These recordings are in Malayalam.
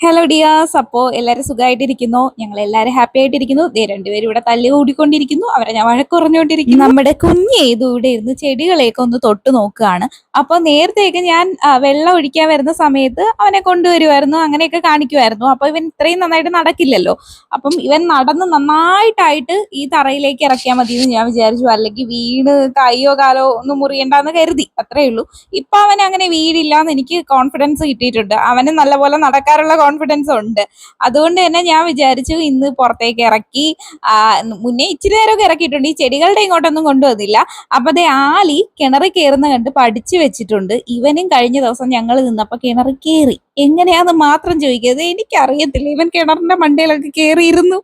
ഹലോ ഡിയാസ് അപ്പോ എല്ലാരും സുഖമായിട്ടിരിക്കുന്നു ഞങ്ങൾ എല്ലാരും ഹാപ്പി ആയിട്ടിരിക്കുന്നു. ദേ രണ്ടുപേരും ഇവിടെ തല്ലി കൂടിക്കൊണ്ടിരിക്കുന്നു അവരെ ഞാൻ വഴക്കുറഞ്ഞുകൊണ്ടിരിക്കുന്നു നമ്മുടെ കുഞ്ഞ് ഇത് ഇവിടെ ഇരുന്ന് ചെടികളെയൊക്കെ ഒന്ന് തൊട്ട് നോക്കുകയാണ്. അപ്പൊ നേരത്തെയൊക്കെ ഞാൻ വെള്ളം ഒഴിക്കാൻ വരുന്ന സമയത്ത് അവനെ കൊണ്ടുവരുമായിരുന്നു അങ്ങനെയൊക്കെ കാണിക്കുമായിരുന്നു അപ്പൊ ഇവൻ ഇത്രയും നന്നായിട്ട് നടക്കില്ലല്ലോ. അപ്പം ഇവൻ നടന്ന് നന്നായിട്ടായിട്ട് ഈ തറയിലേക്ക് ഇറക്കിയാൽ മതി എന്ന് ഞാൻ വിചാരിച്ചു. അല്ലെങ്കിൽ വീണ് കൈയോ കാലോ ഒന്നും മുറിയണ്ടെന്ന് കരുതി. അത്രേ ഉള്ളൂ. ഇപ്പൊ അവൻ അങ്ങനെ വീടില്ല എന്ന് എനിക്ക് കോൺഫിഡൻസ് കിട്ടിയിട്ടുണ്ട്. അവന് നല്ലപോലെ നടക്കാനുള്ള കോൺഫിഡൻസ് ഉണ്ട്. അതുകൊണ്ട് തന്നെ ഞാൻ വിചാരിച്ചു ഇന്ന് പുറത്തേക്ക് ഇറക്കി മുന്നേ ഇച്ചിരി നേരമൊക്കെ ഇറക്കിയിട്ടുണ്ട്. ഈ ചെടികളുടെ ഇങ്ങോട്ടൊന്നും കൊണ്ടുവന്നില്ല. അപ്പൊ അതേ ആലി കിണറിൽ കയറുന്ന കണ്ട് പഠിച്ചു വെച്ചിട്ടുണ്ട്. ഇവനും കഴിഞ്ഞ ദിവസം ഞങ്ങൾ നിന്നപ്പോ കിണറിൽ കയറി. എങ്ങനെയാന്ന് മാത്രം ചോദിക്കരുത്. എനിക്കറിയത്തില്ല. ഇവൻ കിണറിന്റെ മണ്ടയിലൊക്കെ കയറിയിരുന്നു.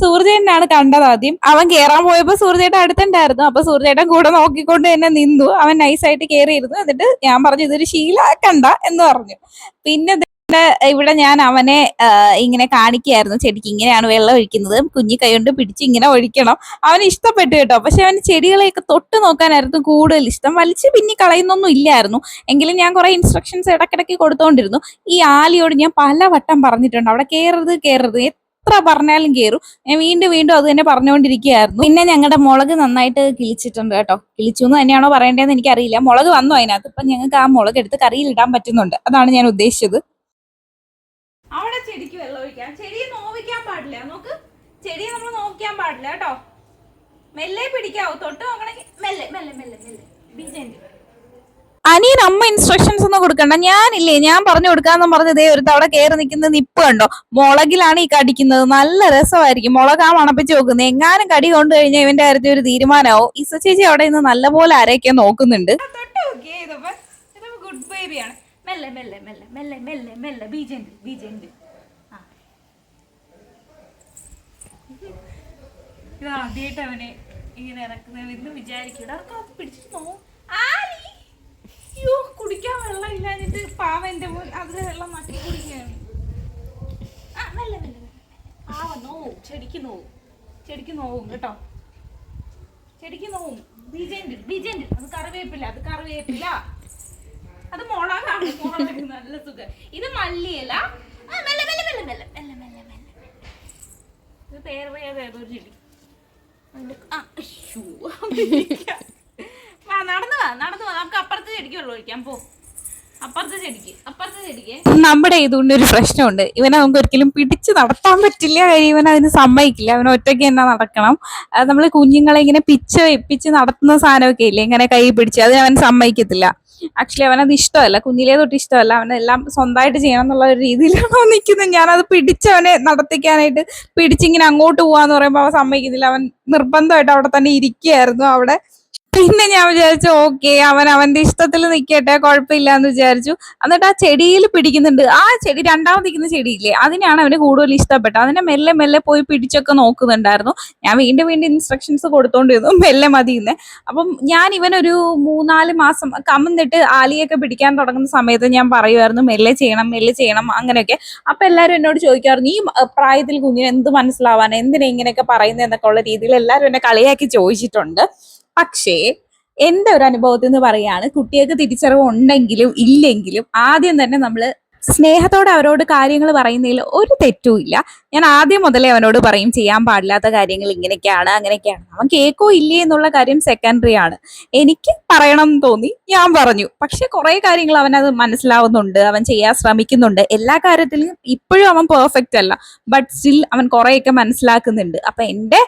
സൂർജേട്ടനാണ് കണ്ടത് ആദ്യം. അവൻ കയറാൻ പോയപ്പോ സൂർജേട്ടൻ അടുത്തുണ്ടായിരുന്നു. അപ്പൊ സൂർജേട്ടൻ കൂടെ നോക്കിക്കൊണ്ട് തന്നെ നിന്നു. അവൻ നൈസായിട്ട് കയറിയിരുന്നു. എന്നിട്ട് ഞാൻ പറഞ്ഞു ഇതൊരു ശീലാക്കണ്ട എന്ന് പറഞ്ഞു. പിന്നെ ഇവിടെ ഞാൻ അവനെ ഇങ്ങനെ കാണിക്കുകയായിരുന്നു ചെടിക്ക് ഇങ്ങനെയാണ് വെള്ളം ഒഴിക്കുന്നത്. കുഞ്ഞി കൈ കൊണ്ട് പിടിച്ച് ഇങ്ങനെ ഒഴിക്കണം. അവന് ഇഷ്ടപ്പെട്ടു കേട്ടോ. പക്ഷെ അവന് ചെടികളെയൊക്കെ തൊട്ട് നോക്കാനായിരുന്നു കൂടുതൽ ഇഷ്ടം. വലിച്ച് പിന്നെ കളയുന്നൊന്നും ഇല്ലായിരുന്നു. എങ്കിലും ഞാൻ കുറെ ഇൻസ്ട്രക്ഷൻസ് ഇടയ്ക്കിടയ്ക്ക് കൊടുത്തോണ്ടിരുന്നു. ഈ ആലിയോട് ഞാൻ പല വട്ടം പറഞ്ഞിട്ടുണ്ട്. അവിടെ കയറരുത് കയറരുത് എത്ര പറഞ്ഞാലും കയറും ഞാൻ വീണ്ടും വീണ്ടും അത് തന്നെ പറഞ്ഞുകൊണ്ടിരിക്കുകയായിരുന്നു. പിന്നെ ഞങ്ങളുടെ മുളക് നന്നായിട്ട് കിളിച്ചിട്ടുണ്ട് കേട്ടോ. കിളിച്ചു എന്ന് തന്നെയാണോ പറയേണ്ടതെന്ന് എനിക്കറിയില്ല. മുളക് വന്നു അതിനകത്ത്. ഇപ്പൊ ഞങ്ങൾക്ക് ആ മുളക് എടുത്ത് കറിയിൽ ഇടാൻ പറ്റുന്നുണ്ട്. അതാണ് ഞാൻ ഉദ്ദേശിച്ചത് അവിടെ ചെടിക്ക് വെള്ളം ഒഴിക്കാം ചെടിയെ നോവിക്കാൻ പാടില്ല ചെടിയെ നമ്മൾ നോക്കിയാൻ പാടില്ല കേട്ടോ. മെല്ലെ പിടിക്കാവൂ. തൊട്ട് നോക്കണെങ്കിൽ മെല്ലെ മെല്ലെ മെല്ലെ മെല്ലെ. ബീജന്റെ അനിയൻ അമ്മ ഇൻസ്ട്രക്ഷൻസ് ഒന്നും കൊടുക്കണ്ട. ഞാനില്ലേ ഞാൻ പറഞ്ഞു കൊടുക്കാന്ന് പറഞ്ഞത് ദേ ഒരു തവണ കയറി നിൽക്കുന്ന നിപ്പ് കണ്ടോ? മുളകിലാണ് ഈ കടിക്കുന്നത്. നല്ല രസമായിരിക്കും. മുളക് ആ മണപ്പിച്ച് നോക്കുന്നത് എങ്ങാനും കടി കൊണ്ടു കഴിഞ്ഞാൽ ഇവന്റെ കാര്യത്തിൽ ഒരു തീരുമാനമാവും. ഇസ ചേച്ചി അവിടെ നിന്ന് നല്ലപോലെ അരയൊക്കെ നോക്കുന്നുണ്ട്. ഗുഡ് ബേബിയാണ് മെല്ലെ മെല്ലെ മെല്ലെ മെല്ലെ മെല്ലെ മെല്ലെ. ബീജന്റ് ബീജന്റ് ഇത് ആദ്യമായിട്ട് അവനെ ഇങ്ങനെ ഇറക്കുന്നത് വിചാരിക്കൂടെ അവർക്ക് അത് പിടിച്ചിട്ട് അയ്യോ കുടിക്കാൻ വെള്ളം ഇല്ലാഞ്ഞിട്ട് പാവ എന്റെ അതിലെ വെള്ളം മാറ്റി കുടിക്കുകയാണ്. ആ മെല്ലെ മെല്ലെ പാവ നോവും. ചെടിക്ക് നോവും. ചെടിക്ക് നോവും കേട്ടോ. ചെടിക്ക് നോവും. ബീജന്റ് ബീജന്റ് അത് കറിവേപ്പില്ല അത് കറിവേപ്പില്ല അത് മുളകാണ്. മുളക് നല്ല സുഖം. ഇത് മല്ലിയില. ആ, മെല്ലെ മെല്ലെ മെല്ലെ മെല്ലെ മെല്ലെ മെല്ലെ. പേരറിയാതെ ഏതൊരു ചെടി. നടന്നു വാ നടന്നു വാ. നമുക്ക് അപ്പുറത്ത് ചെടിക്ക് വെള്ളം ഒഴിക്കാം. പോ അപ്പുറത്തെ ചെടിക്ക് അപ്പുറത്തെ ചെടിക്ക് നമ്മുടെ ഇതുകൊണ്ട് ഒരു പ്രശ്നമുണ്ട്. ഇവനെ നമുക്ക് ഒരിക്കലും പിടിച്ച് നടത്താൻ പറ്റില്ല. ഇവൻ അതിന് സമ്മതിക്കില്ല. അവൻ ഒറ്റയ്ക്ക് തന്നെ നടക്കണം. നമ്മൾ കുഞ്ഞുങ്ങളെ ഇങ്ങനെ പിച്ച് വെപ്പിച്ച് നടത്തുന്ന സാധനമൊക്കെ ഇല്ലേ? ഇങ്ങനെ കൈ പിടിച്ച്. അത് അവൻ സമ്മതിക്കത്തില്ല. ആക്ച്വലി അവനത് ഇഷ്ടമല്ല. കുഞ്ഞിലേ തൊട്ട് ഇഷ്ടമല്ല. അവനെല്ലാം സ്വന്തമായിട്ട് ചെയ്യണം എന്നുള്ള ഒരു രീതിയിലാണോ നിൽക്കുന്നത്. ഞാനത് പിടിച്ചവനെ നടത്തിക്കാനായിട്ട് പിടിച്ചിങ്ങനെ അങ്ങോട്ട് പോവാന്ന് പറയുമ്പോൾ അവൻ സമ്മതിക്കുന്നില്ല അവൻ നിർബന്ധമായിട്ട് അവിടെ തന്നെ ഇരിക്കുകയായിരുന്നു. അവിടെ പിന്നെ ഞാൻ വിചാരിച്ചു ഓക്കെ അവൻ അവന്റെ ഇഷ്ടത്തിൽ നിൽക്കട്ടെ കുഴപ്പമില്ല എന്ന് വിചാരിച്ചു. എന്നിട്ട് ആ ചെടിയിൽ പിടിക്കുന്നുണ്ട്. ആ ചെടി രണ്ടാമത് നിൽക്കുന്ന ചെടിയില്ലേ അതിനാണ് അവന് കൂടുതൽ ഇഷ്ടപ്പെട്ടത്. അതിനെ മെല്ലെ മെല്ലെ പോയി പിടിച്ചൊക്കെ നോക്കുന്നുണ്ടായിരുന്നു. ഞാൻ വീണ്ടും വീണ്ടും ഇൻസ്ട്രക്ഷൻസ് കൊടുത്തോണ്ടിരുന്നു മെല്ലെ മതി മതിയെന്ന്. അപ്പം ഞാൻ ഇവനൊരു മൂന്നാൽ മാസം കമ്മന്നിട്ട് ആലിയൊക്കെ പിടിക്കാൻ തുടങ്ങുന്ന സമയത്ത് ഞാൻ പറയുമായിരുന്നു മെല്ലെ ചെയ്യണം മെല്ലെ ചെയ്യണം അങ്ങനെയൊക്കെ. അപ്പൊ എല്ലാവരും എന്നോട് ചോദിക്കാറുണ്ട് ഈ പ്രായത്തിൽ കുഞ്ഞിന് എന്ത് മനസ്സിലാവാൻ എന്തിനാ ഇങ്ങനെയൊക്കെ പറയുന്നത് എന്നൊക്കെ ഉള്ള രീതിയിൽ എല്ലാവരും എന്നെ കളിയാക്കി ചോദിച്ചിട്ടുണ്ട്. പക്ഷേ എന്റെ ഒരു അനുഭവത്തിൽ നിന്ന് പറയാണ് കുട്ടികൾക്ക് തിരിച്ചറിവ് ഉണ്ടെങ്കിലും ഇല്ലെങ്കിലും ആദ്യം തന്നെ നമ്മൾ സ്നേഹത്തോടെ അവരോട് കാര്യങ്ങൾ പറയുന്നതിൽ ഒരു തെറ്റും ഇല്ല. ഞാൻ ആദ്യം മുതലേ അവനോട് പറയും ചെയ്യാൻ പാടില്ലാത്ത കാര്യങ്ങൾ ഇങ്ങനെയൊക്കെയാണ് അങ്ങനെയൊക്കെയാണ്. അവൻ കേക്കോ ഇല്ലേ എന്നുള്ള കാര്യം സെക്കൻഡറി ആണ്. എനിക്ക് പറയണം എന്ന് തോന്നി ഞാൻ പറഞ്ഞു. പക്ഷെ കുറെ കാര്യങ്ങൾ അവൻ അത് മനസ്സിലാവുന്നുണ്ട് അവൻ ചെയ്യാൻ ശ്രമിക്കുന്നുണ്ട്. എല്ലാ കാര്യത്തിലും ഇപ്പോഴും അവൻ പെർഫെക്റ്റ് അല്ല. ബട്ട് സ്റ്റിൽ അവൻ കുറെയൊക്കെ മനസ്സിലാക്കുന്നുണ്ട്. അപ്പൊ എന്റെ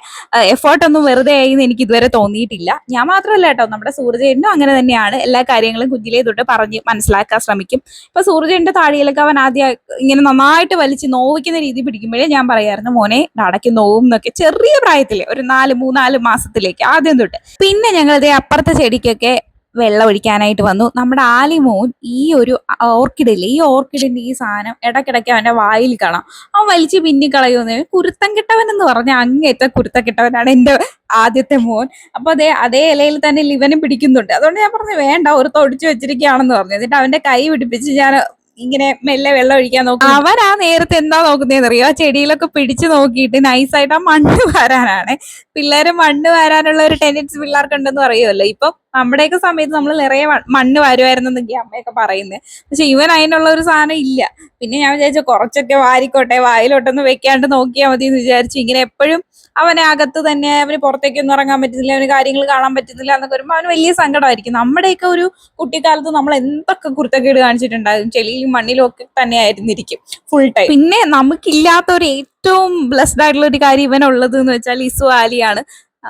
എഫേർട്ടൊന്നും വെറുതെ ആയി എന്ന് എനിക്ക് ഇതുവരെ തോന്നിയിട്ടില്ല. ഞാൻ മാത്രമല്ല കേട്ടോ നമ്മുടെ സൂർജേനും അങ്ങനെ തന്നെയാണ്. എല്ലാ കാര്യങ്ങളും കുഞ്ഞിലേ തൊട്ട് പറഞ്ഞ് മനസ്സിലാക്കാൻ ശ്രമിക്കും. ഇപ്പൊ സൂര്യചേട്ടന്റെ താടിയിലൊക്കെ അവൻ ആദ്യം ഇങ്ങനെ നന്നായിട്ട് വലിച്ച് നോവിക്കുന്ന രീതി പിടിക്കുമ്പോഴേ ഞാൻ പറയായിരുന്നു മോനെ നടക്ക് നോവും എന്നൊക്കെ. ചെറിയ പ്രായത്തിൽ ഒരു നാല് മൂന്നാൽ മാസത്തിലേക്ക് ആദ്യം തൊട്ട്. പിന്നെ ഞങ്ങൾ അപ്പുറത്തെ ചെടിക്കൊക്കെ വെള്ളം ഒഴിക്കാനായിട്ട് വന്നു. നമ്മുടെ ആലിമോൻ ഈ ഒരു ഓർക്കിഡില്ലേ ഈ ഓർക്കിഡിന്റെ ഈ സാധനം ഇടയ്ക്കിടയ്ക്ക് അവന്റെ വായിൽ കാണാം. അവൻ വലിച്ച് പിന്നിക്കളയുന്ന കുരുത്തം കിട്ടവൻ എന്ന് പറഞ്ഞ അങ്ങേറ്റ കുരുത്തം കിട്ടവനാണ് എന്റെ ആദ്യത്തെ മോൻ. അപ്പൊ അതേ അതേ ഇലയിൽ തന്നെ ലിവനും പിടിക്കുന്നുണ്ട്. അതുകൊണ്ട് ഞാൻ പറഞ്ഞു വേണ്ട ഒരു തൊടിച്ചു വെച്ചിരിക്കുകയാണെന്ന് പറഞ്ഞു. എന്നിട്ട് അവന്റെ കൈ പിടിപ്പിച്ച് ഞാൻ ഇങ്ങനെ മെല്ലെ വെള്ളം ഒഴിക്കാൻ നോക്കും. അവൻ ആ നേരത്തെ എന്താ നോക്കുന്നതെന്ന് അറിയോ? ആ ചെടിയിലൊക്കെ പിടിച്ചു നോക്കിയിട്ട് നൈസായിട്ട് ആ മണ്ണ് വാരാനാണ്. പിള്ളേര് മണ്ണ് വാരാനുള്ള ഒരു ടെൻഡൻസി പിള്ളേർക്ക് ഉണ്ടെന്ന് പറയുമല്ലോ. ഇപ്പം നമ്മുടെയൊക്കെ സമയത്ത് നമ്മൾ നിറയെ മണ്ണ് വരുമായിരുന്നെന്നൊക്കെ അമ്മയൊക്കെ പറയുന്നത് പക്ഷെ ഇവൻ അതിനുള്ള ഒരു സാധനം ഇല്ല. പിന്നെ ഞാൻ വിചാരിച്ചു കുറച്ചൊക്കെ വാരിക്കോട്ടെ വായിലോട്ടൊന്ന് വെക്കാണ്ട് നോക്കിയാൽ മതി എന്ന് വിചാരിച്ചു. ഇങ്ങനെ എപ്പോഴും അവനെ അകത്ത് തന്നെ അവന് പുറത്തേക്കൊന്നും ഇറങ്ങാൻ പറ്റുന്നില്ല അവന് കാര്യങ്ങൾ കാണാൻ പറ്റുന്നില്ല എന്നൊക്കെ വരുമ്പോൾ അവന് വലിയ സങ്കടമായിരിക്കും. നമ്മുടെയൊക്കെ ഒരു കുട്ടിക്കാലത്ത് നമ്മൾ എന്തൊക്കെ കുരുത്തക്കേട് കാണിച്ചിട്ടുണ്ടാകും. ചെളിയിലും മണ്ണിലും ഒക്കെ തന്നെ ആയിരുന്നിരിക്കും. ഫുൾ ടൈം പിന്നെ നമുക്കില്ലാത്ത ഒരു ഏറ്റവും ബ്ലെസ്ഡ് ആയിട്ടുള്ള ഒരു കാര്യം ഇവനുള്ളത് എന്ന് വെച്ചാൽ ഇസു ആലിയാണ്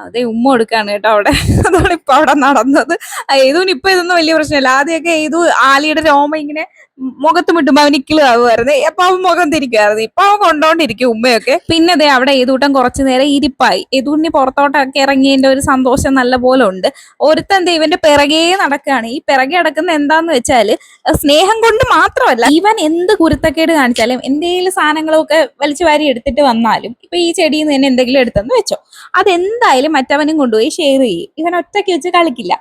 അതെ ഉമ്മ കൊടുക്കാണ് കേട്ടോ അവിടെ. അതാണ് ഇപ്പൊ അവിടെ നടന്നത്. ഏതുവിന് ഇപ്പൊ ഇതൊന്നും വലിയ പ്രശ്നമില്ല. ആദ്യമൊക്കെ ഏതു ആലിയുടെ രോമ ഇങ്ങനെ മുഖത്ത് മുട്ടുമ്പോ അവൻ ഇക്കിളാവുമായിരുന്നു അപ്പൊ അവൻ മുഖം തിരിക്കുമായിരുന്നു ഇപ്പൊ അവൻ കൊണ്ടോണ്ടിരിക്കും ഉമ്മയൊക്കെ. പിന്നെ അതെ അവിടെ ഏതൂട്ടം കുറച്ചു നേരം ഇരിപ്പായി. ഏതൂട്ടിന് പുറത്തോട്ടൊക്കെ ഇറങ്ങിയതിന്റെ ഒരു സന്തോഷം നല്ല പോലെ ഉണ്ട്. ഒരുത്തൻ ഇവന്റെ പിറകെ നടക്കുകയാണ് ഈ പിറകെ നടക്കുന്ന എന്താന്ന് വെച്ചാൽ സ്നേഹം കൊണ്ട് മാത്രമല്ല ഇവൻ എന്ത് കുരുത്തക്കേട് കാണിച്ചാലും എന്തെങ്കിലും സാധനങ്ങളൊക്കെ വലിച്ചു വാരി എടുത്തിട്ട് വന്നാലും ഇപ്പൊ ഈ ചെടിയിൽ നിന്ന് തന്നെ എന്തെങ്കിലും എടുത്തെന്ന് വെച്ചോ. അതെന്തായാലും മറ്റവനും കൊണ്ടുപോയി ഷെയർ ചെയ്യും. ഇവൻ ഒറ്റയ്ക്ക് വെച്ച് കളിക്കില്ല.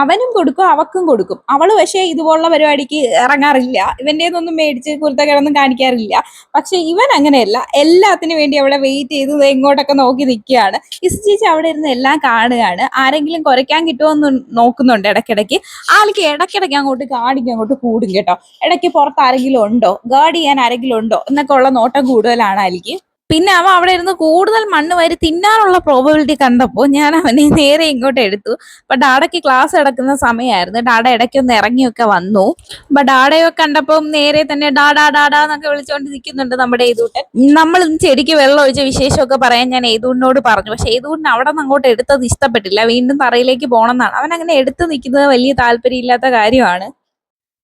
അവനും കൊടുക്കും അവക്കും കൊടുക്കും. അവൾ പക്ഷേ ഇതുപോലുള്ള പരിപാടിക്ക് ഇറങ്ങാറില്ല. ഇവന്റെ ഒന്നും മേടിച്ച് കുരുത്തക്കേടൊന്നും കാണിക്കാറില്ല. പക്ഷെ ഇവൻ അങ്ങനെയല്ല എല്ലാത്തിനും വേണ്ടി അവിടെ വെയിറ്റ് ചെയ്ത് എങ്ങോട്ടൊക്കെ നോക്കി നിൽക്കുകയാണ്. ഇസ് ചേച്ചി അവിടെ ഇരുന്ന് എല്ലാം കാണുകയാണ്. ആരെങ്കിലും കുറയ്ക്കാൻ കിട്ടുമോ എന്ന് നോക്കുന്നുണ്ട് ഇടയ്ക്കിടയ്ക്ക്. ആൾക്ക് ഇടയ്ക്കിടയ്ക്ക് അങ്ങോട്ട് കാണിക്കും അങ്ങോട്ട് കൂടും കേട്ടോ. ഇടയ്ക്ക് പുറത്ത് ആരെങ്കിലും ഉണ്ടോ? ഗാർഡ് ചെയ്യാൻ ആരെങ്കിലും ഉണ്ടോ? എന്നൊക്കെ ഉള്ള നോട്ടം കൂടുതലാണ് ആലിക്ക് പിന്നെ അവൻ അവിടെ ഇരുന്ന് കൂടുതൽ മണ്ണ് വാരി തിന്നാനുള്ള പ്രോബബിലിറ്റി കണ്ടപ്പോൾ ഞാൻ അവനെ നേരെ ഇങ്ങോട്ട് എടുത്തു. അപ്പൊ ഡാഡയ്ക്ക് ക്ലാസ് എടുക്കുന്ന സമയമായിരുന്നു ഡാഡ ഇടയ്ക്കൊന്ന് ഇറങ്ങിയൊക്കെ വന്നു. അപ്പൊ ഡാഡയെ കണ്ടപ്പോൾ നേരെ തന്നെ ഡാഡാ ഡാഡാ എന്നൊക്കെ വിളിച്ചുകൊണ്ട് നിൽക്കുന്നുണ്ട് നമ്മുടെ ഏതൂട്ടൻ. നമ്മൾ ചെടിക്ക് വെള്ളം ഒഴിച്ച വിശേഷമൊക്കെ പറയാൻ ഞാൻ ഏതൂടിനോട് പറഞ്ഞു. പക്ഷെ ഏതൂടിന് അവിടെ നിന്ന് അങ്ങോട്ട് എടുത്തത് ഇഷ്ടപ്പെട്ടില്ല. വീണ്ടും തറയിലേക്ക് പോകണം എന്നാണ് അവൻ അങ്ങനെ എടുത്തു നിൽക്കുന്നത് വലിയ താല്പര്യമില്ലാത്ത കാര്യമാണ്.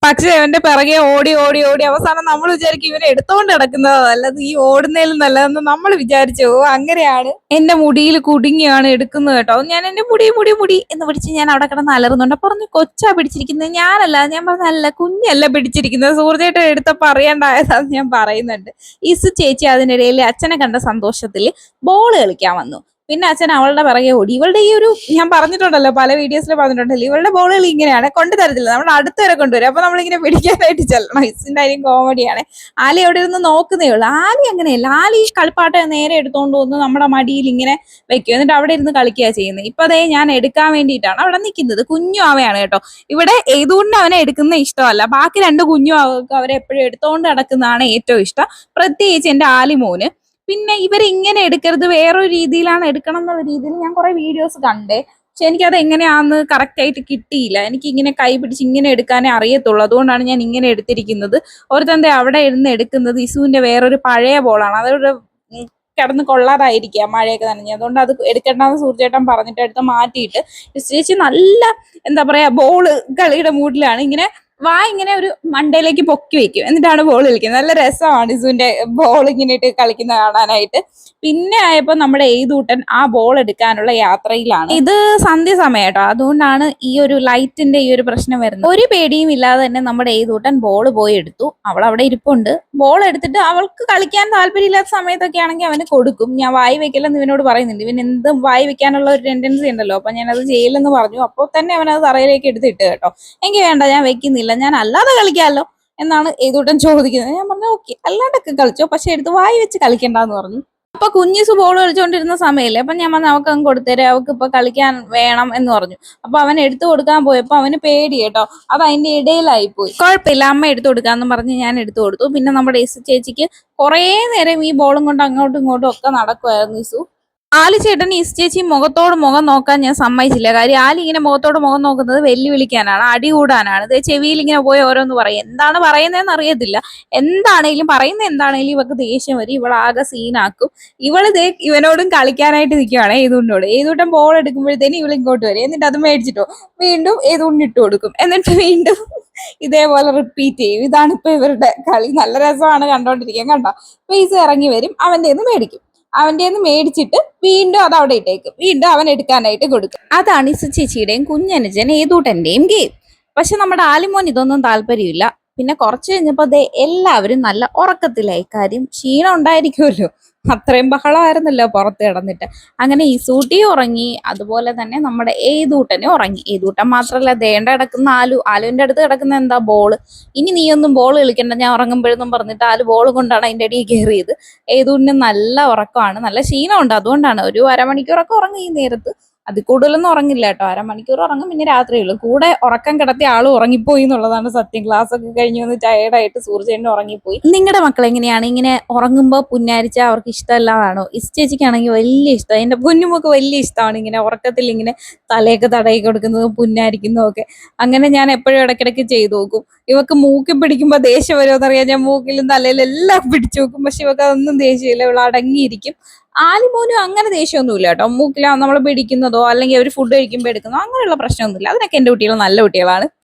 പക്ഷെ അവന്റെ പിറകെ ഓടി ഓടി ഓടി അവസാനം നമ്മൾ വിചാരിക്കും ഇവനെ എടുത്തോണ്ട് കിടക്കുന്നതോ നല്ലത് ഈ ഓടുന്നതിലും നല്ലതെന്ന് നമ്മൾ വിചാരിച്ചു. ഓ അങ്ങനെയാണ് എന്റെ മുടിയിൽ കുടുങ്ങിയാണ് എടുക്കുന്നത് കേട്ടോ. ഞാൻ എന്റെ മുടി മുടി മുടി എന്ന് പിടിച്ച് ഞാൻ അവിടെ കിടന്ന് അലറുന്നുണ്ട്. പറഞ്ഞു കൊച്ചാ പിടിച്ചിരിക്കുന്നത്. ഞാനല്ല ഞാൻ പറഞ്ഞല്ല കുഞ്ഞല്ല പിടിച്ചിരിക്കുന്നത്. സൂർജേട്ടൻ എടുത്ത പറയണ്ടായതാന്ന് ഞാൻ പറയുന്നുണ്ട്. ഇസു ചേച്ചി അതിനിടയിൽ അച്ഛനെ കണ്ട സന്തോഷത്തിൽ ബോൾ കളിക്കാൻ വന്നു. പിന്നെ അച്ഛൻ അവളുടെ പിറകെ ഓടി. ഇവളുടെ ഈ ഒരു ഞാൻ പറഞ്ഞിട്ടുണ്ടല്ലോ പല വീഡിയോസിൽ പറഞ്ഞിട്ടുണ്ടല്ലോ ഇവളുടെ ബോളുകൾ ഇങ്ങനെയാണ് കൊണ്ടു തരത്തില്ല. നമ്മൾ അടുത്ത് വരെ കൊണ്ടുവരും. അപ്പൊ നമ്മളിങ്ങനെ പിടിക്കാനായിട്ട് ചെല്ലണം. ഇസിന്റെ കാര്യം കോമഡിയാണ് ആലി അവിടെ ഇരുന്ന് നോക്കുന്നേ ഉള്ളൂ. ആലി അങ്ങനെയല്ല. ആലി ഈ കളിപ്പാട്ട നേരെ എടുത്തുകൊണ്ട് വന്ന് നമ്മുടെ മടിയിൽ ഇങ്ങനെ വെക്കും. എന്നിട്ട് അവിടെ ഇരുന്ന് കളിക്കുക ചെയ്യുന്നത് ഇപ്പൊ അതേ ഞാൻ എടുക്കാൻ വേണ്ടിയിട്ടാണ് അവിടെ നിൽക്കുന്നത്. കുഞ്ഞു ആവയാണ് കേട്ടോ. ഇവിടെ ഏതുകൊണ്ട് അവനെ എടുക്കുന്ന ഇഷ്ടമല്ല. ബാക്കി രണ്ട് കുഞ്ഞു അവരെ എപ്പോഴും എടുത്തോണ്ട് നടക്കുന്നതാണ് ഏറ്റവും ഇഷ്ടം. പ്രത്യേകിച്ച് എന്റെ ആലിമോന്. പിന്നെ ഇവരിങ്ങനെ എടുക്കരുത് വേറൊരു രീതിയിലാണ് എടുക്കണം എന്നുള്ള രീതിയിൽ ഞാൻ കുറെ വീഡിയോസ് കണ്ടേ. പക്ഷെ എനിക്കത് എങ്ങനെയാന്ന് കറക്റ്റ് ആയിട്ട് കിട്ടിയില്ല. എനിക്ക് ഇങ്ങനെ കൈ പിടിച്ച് ഇങ്ങനെ എടുക്കാനേ അറിയത്തുള്ളൂ. അതുകൊണ്ടാണ് ഞാൻ ഇങ്ങനെ എടുത്തിരിക്കുന്നത്. ഒരുത്തന്റെ അവിടെ ഇരുന്ന് എടുക്കുന്നത് ഇസുവിന്റെ വേറൊരു പഴയ ബോളാണ് അതൊരു കിടന്ന് കൊള്ളാതായിരിക്കുക മഴയൊക്കെ നനഞ്ഞ്. അതുകൊണ്ട് അത് എടുക്കണ്ടെന്ന് സൂര്യചേട്ടൻ പറഞ്ഞിട്ട് എടുത്ത് മാറ്റിയിട്ട്. ചേച്ചി നല്ല എന്താ പറയാ ബോൾ കളിയുടെ മൂഡിലാണ് ഇങ്ങനെ വാ ഇങ്ങനെ ഒരു മണ്ടയിലേക്ക് പൊക്കി വെക്കും. എന്നിട്ടാണ് ബോൾ കളിക്കുന്നത്. നല്ല രസമാണ് ഇസുവിന്റെ ബോൾ ഇങ്ങനെ ഇട്ട് കളിക്കുന്ന കാണാനായിട്ട്. പിന്നെ ആയപ്പോ നമ്മുടെ എയ്തൂട്ടൻ ആ ബോൾ എടുക്കാനുള്ള യാത്രയിലാണ്. ഇത് സന്ധ്യ സമയം കേട്ടോ. അതുകൊണ്ടാണ് ഈ ഒരു ലൈറ്റിന്റെ ഈ ഒരു പ്രശ്നം വരുന്നത്. ഒരു പേടിയും ഇല്ലാതെ തന്നെ നമ്മുടെ എയ്തൂട്ടൻ ബോൾ പോയി എടുത്തു. അവൾ അവിടെ ഇരിപ്പുണ്ട്. ബോൾ എടുത്തിട്ട് അവൾക്ക് കളിക്കാൻ താല്പര്യമില്ലാത്ത സമയത്തൊക്കെ ആണെങ്കിൽ അവന് കൊടുക്കും. ഞാൻ വായി വെക്കലെന്ന് ഇവനോട് പറയുന്നുണ്ട്. ഇവൻ എന്തും വായി വെക്കാനുള്ള ഒരു ടെൻഡൻസി ഉണ്ടല്ലോ. അപ്പൊ ഞാനത് ചെയ്യില്ലെന്ന് പറഞ്ഞു. അപ്പോൾ തന്നെ അവൻ അത് തറയിലേക്ക് എടുത്തിട്ട് കേട്ടോ. എനിക്ക് വേണ്ട ഞാൻ വെക്കുന്നില്ല. ഞാൻ അല്ലാതെ കളിക്കാമല്ലോ എന്നാണ് ഏതൂട്ടൻ ചോദിക്കുന്നത്. ഞാൻ പറഞ്ഞു ഓക്കെ. അല്ലാണ്ടൊക്കെ കളിച്ചോ. പക്ഷെ എടുത്ത് വായി വെച്ച് കളിക്കണ്ടെന്ന് പറഞ്ഞു. അപ്പൊ കുഞ്ഞിസ് ബോൾ കളിച്ചോണ്ടിരുന്ന സമയല്ലേ? അപ്പൊ ഞാൻ പറഞ്ഞു അവക്ക് അങ്ങ് കൊടുത്തേരെ അവക്ക് ഇപ്പൊ കളിക്കാൻ വേണം എന്ന് പറഞ്ഞു. അപ്പൊ അവൻ എടുത്തു കൊടുക്കാൻ പോയപ്പോ അവന് പേടി കേട്ടോ. അത് അതിന്റെ ഇടയിലായി പോയി കുഴപ്പമില്ല അമ്മ എടുത്തു കൊടുക്കാന്ന് പറഞ്ഞ് ഞാൻ എടുത്തു കൊടുത്തു. പിന്നെ നമ്മുടെ ഇസു ചേച്ചിക്ക് കുറേ നേരം ഈ ബോളും കൊണ്ട് അങ്ങോട്ടും ഇങ്ങോട്ടും ഒക്കെ നടക്കുമായിരുന്നു ഇസു. ആലി ചേട്ടൻ ഈ ചേച്ചി മുഖത്തോട് മുഖം നോക്കാൻ ഞാൻ സമ്മതിച്ചില്ല. കാര്യം ആലി ഇങ്ങനെ മുഖത്തോട് മുഖം നോക്കുന്നത് വെല്ലുവിളിക്കാനാണ് അടി കൂടാനാണ് ഇത് ചെവിയിൽ ഇങ്ങനെ പോയി ഓരോന്ന് പറയും. എന്താണ് പറയുന്നതെന്ന് അറിയത്തില്ല. എന്താണേലും പറയുന്ന എന്താണേലും ഇവക്ക് ദേഷ്യം വരും. ഇവളാകെ സീനാക്കും. ഇവൾ ദേ ഇവനോടും കളിക്കാനായിട്ട് നിൽക്കുകയാണ് ഏതുണ്ടോട് ഏതൂട്ടം ബോൾ എടുക്കുമ്പോഴത്തേനും ഇവൾ ഇങ്ങോട്ട് വരും. എന്നിട്ട് അത് മേടിച്ചിട്ടോ വീണ്ടും ഏതുകൊണ്ട് ഇട്ട് കൊടുക്കും. എന്നിട്ട് വീണ്ടും ഇതേപോലെ റിപ്പീറ്റ് ചെയ്യും. ഇതാണ് ഇപ്പൊ ഇവരുടെ കളി. നല്ല രസമാണ് കണ്ടോണ്ടിരിക്കാൻ. കണ്ടോ? പൈസ ഇറങ്ങി വരും. അവന്റെ നിന്ന് മേടിക്കും. അവന്റെ നിന്ന് മേടിച്ചിട്ട് വീണ്ടും അത് അവിടെ ഇട്ടേക്കും. വീണ്ടും അവൻ എടുക്കാനായിട്ട് കൊടുക്കും. അതാണ് ഇസു ചേച്ചിയുടെയും കുഞ്ഞനുജൻ ഏതൂട്ടന്റെയും ഗെയിം. പക്ഷെ നമ്മുടെ ആലിമോൻ ഇതൊന്നും താല്പര്യമില്ല. പിന്നെ കുറച്ച് കഴിഞ്ഞപ്പോൾ ദേ എല്ലാവരും നല്ല ഉറക്കത്തിലായി. കാര്യം ക്ഷീണം ഉണ്ടായിരിക്കുമല്ലോ. അത്രയും ബഹളമായിരുന്നില്ല പുറത്ത് കിടന്നിട്ട്. അങ്ങനെ ഈ സൂട്ടി ഉറങ്ങി അതുപോലെ തന്നെ നമ്മുടെ ഏതൂട്ടനും ഉറങ്ങി. ഏതൂട്ടൻ മാത്രമല്ല ദേണ്ട കിടക്കുന്ന ആലു ആലുവിന്റെ അടുത്ത് കിടക്കുന്ന എന്താ ബോൾ? ഇനി നീയൊന്നും ബോൾ കളിക്കണ്ട ഞാൻ ഉറങ്ങുമ്പോഴെന്നും പറഞ്ഞിട്ട് ആലു ബോൾ കൊണ്ടാണ് അതിന്റെ അടിയിൽ കയറിയത്. ഏതൂട്ടിന് നല്ല ഉറക്കമാണ് നല്ല ക്ഷീണമുണ്ട്. അതുകൊണ്ടാണ് ഒരു അരമണിക്കൂറൊക്കെ ഉറങ്ങി ഈ നേരത്ത്. അതിൽ കൂടുതലൊന്നും ഉറങ്ങില്ല കേട്ടോ. അരമണിക്കൂർ ഉറങ്ങും പിന്നെ രാത്രിയുള്ളൂ കൂടെ ഉറക്കം കിടത്തി ആൾ ഉറങ്ങിപ്പോയി എന്നുള്ളതാണ് സത്യം. ക്ലാസ് ഒക്കെ കഴിഞ്ഞ് വന്ന് ടയേർഡായിട്ട് സൂർജേട്ടൻ ഉറങ്ങിപ്പോയി. നിങ്ങളുടെ മക്കൾ എങ്ങനെയാണ്? ഇങ്ങനെ ഉറങ്ങുമ്പോൾ പുന്നാരിച്ച അവർക്ക് ഇഷ്ടമല്ലാതാണോ? ഇസ് ചേച്ചിക്കാണെങ്കിൽ വലിയ ഇഷ്ടമാണ് എന്റെ പൊന്നുമൊക്കെ വലിയ ഇഷ്ടമാണ് ഇങ്ങനെ ഉറക്കത്തിൽ ഇങ്ങനെ തലയൊക്കെ തടയി കൊടുക്കുന്നതും പുന്നാരിക്കുന്നതും ഒക്കെ. അങ്ങനെ ഞാൻ എപ്പോഴും ഇടയ്ക്കിടയ്ക്ക് ചെയ്തു നോക്കും. ഇവക്ക് മൂക്കി പിടിക്കുമ്പോൾ ദേഷ്യം വരുമോ എന്നറിയാം. ഞാൻ മൂക്കിലും തലയിലും എല്ലാം പിടിച്ചു നോക്കും. പക്ഷെ ഇവക്ക് അതൊന്നും ദേഷ്യമില്ല ഇവൾ അടങ്ങിയിരിക്കും. ആലിമോനും അങ്ങനെ ദേഷ്യമൊന്നുമില്ല കേട്ടോ. മൂക്കില നമ്മൾ പിടിക്കുന്നതോ അല്ലെങ്കിൽ അവർ ഫുഡ് കഴിക്കുമ്പോൾ എടുക്കുന്നതോ അങ്ങനെയുള്ള പ്രശ്നമൊന്നുമില്ല. അതിനൊക്കെ എന്റെ കുട്ടികൾ നല്ല കുട്ടികളാണ്.